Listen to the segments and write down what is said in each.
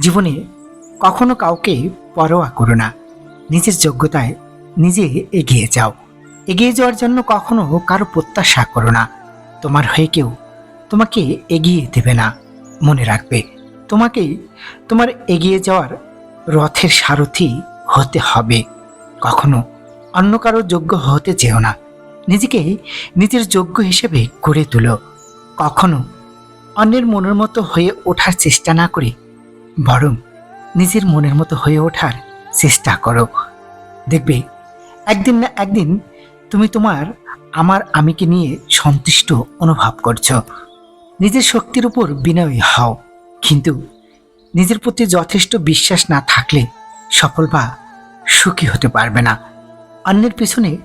জীবনে কখনো কাউকে পরোয়া করো না। নিজের যোগ্যতায় নিজে এগিয়ে যাও। এগিয়ে যাওয়ার জন্য কখনো কারও প্রত্যাশা করো না। তোমার হয়ে কেউ তোমাকে এগিয়ে দেবে না, মনে রাখবে। তোমাকেই তোমার এগিয়ে যাওয়ার রথের সারথি হতে হবে। কখনো অন্য কারও যোগ্য হতে চেও না। নিজেকে নিজের যোগ্য হিসেবে গড়ে তুলো। কখনো অন্যের মনের মতো হয়ে ওঠার চেষ্টা না করে বরং নিজের মনের মতো হয়ে ওঠার চেষ্টা করো। দেখবে, একদিন না একদিন তুমি তোমার আমার আমিকে নিয়ে সন্তুষ্ট অনুভব করছ। নিজের শক্তির উপর বিনয়ী হও। কিন্তু নিজের প্রতি যথেষ্ট বিশ্বাস না থাকলে সফল বা সুখী হতে পারবে না। অন্যের পিছনে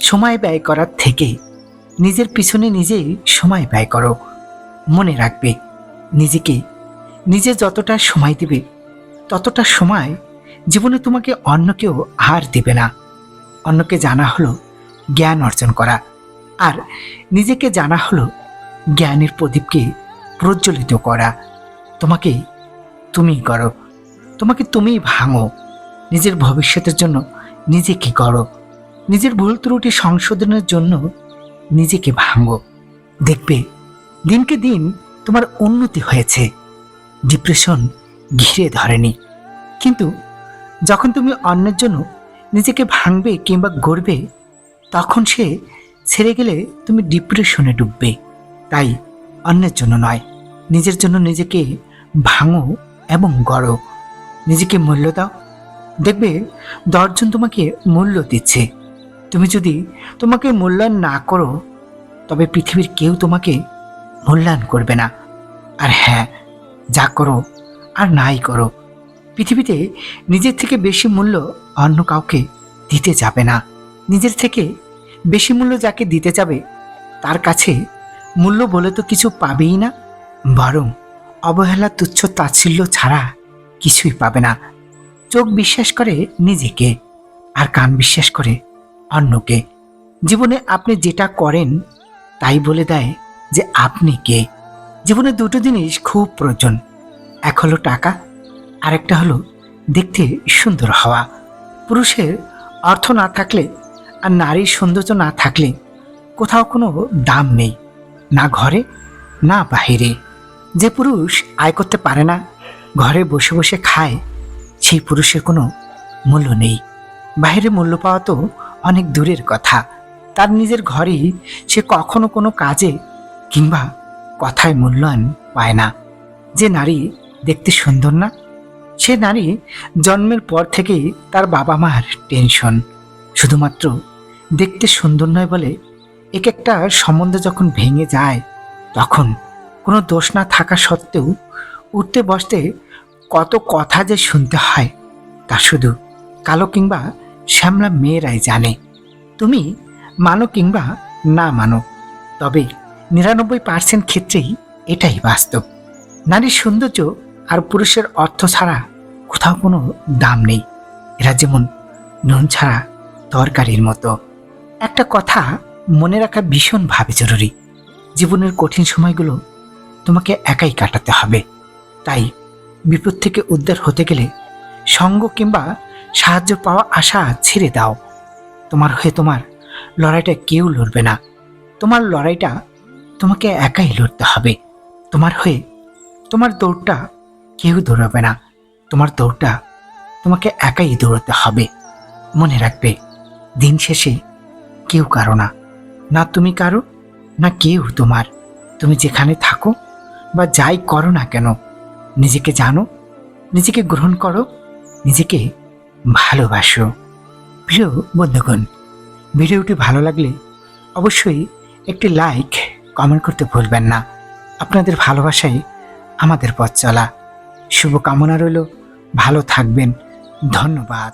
সময় ব্যয় করার থেকে নিজের পিছনে নিজেই সময় ব্যয় করো। মনে রাখবে, নিজেকে নিজে যতটা সময় দিবে, ততটা সময় জীবনে তোমাকে অন্য কেউ আর দেবে না। অন্যকে জানা হলো জ্ঞান অর্জন করা, আর নিজেকে জানা হলো জ্ঞানের প্রদীপকে প্রজ্বলিত করা। তোমাকে তুমিই করো, তোমাকে তুমিই ভাঙো। নিজের ভবিষ্যতের জন্য নিজেকে করো, নিজের ভুল ত্রুটি সংশোধনের জন্য নিজেকে ভাঙো। দেখবে, দিনকে দিন তোমার উন্নতি হয়েছে। ডিপ্রেশন ঘিরে ধরেনি। কিন্তু যখন তুমি অন্যের জন্য নিজেকে ভাঙবে কিংবা গড়বে, তখন সে ছেড়ে গেলে তুমি ডিপ্রেশনে ডুববে। তাই অন্যের জন্য নয়, নিজের জন্য নিজেকে ভাঙো এবং গড়ো। নিজেকে মূল্য দাও। দেখবে দশজন তোমাকে মূল্য দিচ্ছে। তুমি যদি তোমাকে মূল্যায়ন না করো, তবে পৃথিবীর কেউ তোমাকে মূল্যায়ন করবে না। আর হ্যাঁ যা করো আর নাই করো। পৃথিবীতে নিজের থেকে বেশি মূল্য অন্য কাউকে দিতে যাবে না। নিজের থেকে বেশি মূল্য যাকে দিতে যাবে, তার কাছে মূল্য বলে তো কিছু পাবেই না। বরং অবহেলা, তুচ্ছ, তাচ্ছিল্য ছাড়া কিছুই পাবে না। চোখ বিশ্বাস করে নিজেকে আর কান বিশ্বাস করে অন্যকে। জীবনে আপনি যেটা করেন, তাই বলে দেয় যে আপনি কে। জীবনে দুটো জিনিস খুব প্রয়োজন। এক হলো টাকা, আরেকটা হলো দেখতে সুন্দর হওয়া। পুরুষের অর্থ না থাকলে আর নারীর সৌন্দর্য না থাকলে কোথাও কোনো দাম নেই, না ঘরে, না বাহিরে। যে পুরুষ আয় করতে পারে না, ঘরে বসে বসে খায়, সেই পুরুষের কোনো মূল্য নেই। বাইরে মূল্য পাওয়া তো অনেক দূরের কথা। তার নিজের ঘরেই সে কখনো কোনো কাজে কিংবা কথায় মূল্যায়ন পায় না। যে নারী দেখতে সুন্দর না, সে নারী জন্মের পর থেকেই তার বাবা মার টেনশন শুধুমাত্র দেখতে সুন্দর নয় বলে এক একটা সম্বন্ধ যখন ভেঙে যায়, তখন কোনো দোষ না থাকা সত্ত্বেও উঠতে বসতে কত কথা যে শুনতে হয়, তা শুধু কালো কিংবা শ্যামলা মেয়েরাই জানে। তুমি মানো কিংবা না মানো, তবে নিরানব্বই পার্সেন্ট ক্ষেত্রেই এটাই বাস্তব। নারীর সৌন্দর্য আর পুরুষের অর্থ ছাড়া কোথাও কোনো দাম নেই। এরা যেমন নুন ছাড়া তরকারির মতো। একটা কথা মনে রাখা ভীষণভাবে জরুরি। জীবনের কঠিন সময়গুলো তোমাকে একাই কাটাতে হবে। তাই বিপদ থেকে উদ্ধার হতে গেলে সঙ্গ কিংবা সাহায্য পাওয়া আশা ছেড়ে দাও। তোমার হয়ে তোমার লড়াইটা কেউ লড়বে না। তোমার লড়াইটা তোমাকে একাই লড়তে হবে। তোমার হয়ে তোমার দৌড়টা কেউ দৌড়াবে না। তোমার দৌড়টা তোমাকে একাই দৌড়াতে হবে। মনে রাখবে, দিন শেষে কেউ কারও না। না তুমি কারও, না কেউ তোমার। তুমি যেখানে থাকো বা যাই করো না কেন, নিজেকে জানো, নিজেকে গ্রহণ করো, নিজেকে ভালোবাসো। প্রিয় বন্ধুগণ, ভিডিওটি ভালো লাগলে অবশ্যই একটি লাইক কমেন্ট করতে ভুলবেন না। আপনাদের ভালোবাসাই আমাদের পথ চলা। শুভকামনা রইল। ভালো থাকবেন। ধন্যবাদ।